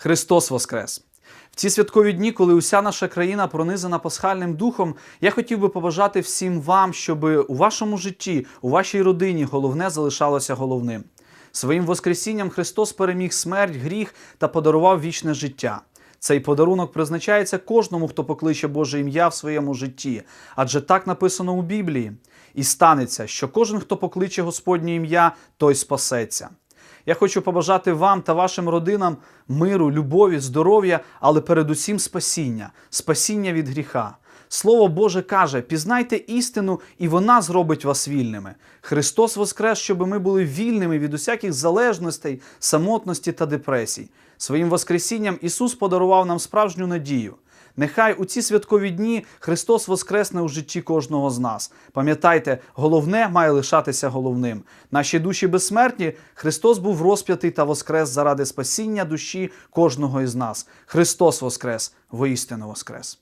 Христос Воскрес! В ці святкові дні, коли уся наша країна пронизана пасхальним духом, я хотів би побажати всім вам, щоб у вашому житті, у вашій родині головне залишалося головним. Своїм Воскресінням Христос переміг смерть, гріх та подарував вічне життя. Цей подарунок призначається кожному, хто покличе Боже ім'я в своєму житті, адже так написано у Біблії. І станеться, що кожен, хто покличе Господнє ім'я, той спасеться. Я хочу побажати вам та вашим родинам миру, любові, здоров'я, але передусім спасіння, спасіння від гріха. Слово Боже каже: пізнайте істину, і вона зробить вас вільними. Христос воскрес, щоб ми були вільними від усяких залежностей, самотності та депресій. Своїм Воскресінням Ісус подарував нам справжню надію. Нехай у ці святкові дні Христос воскресне у житті кожного з нас. Пам'ятайте, головне має лишатися головним. Наші душі безсмертні. Христос був розп'ятий та воскрес заради спасіння душі кожного із нас. Христос воскрес, воістину воскрес.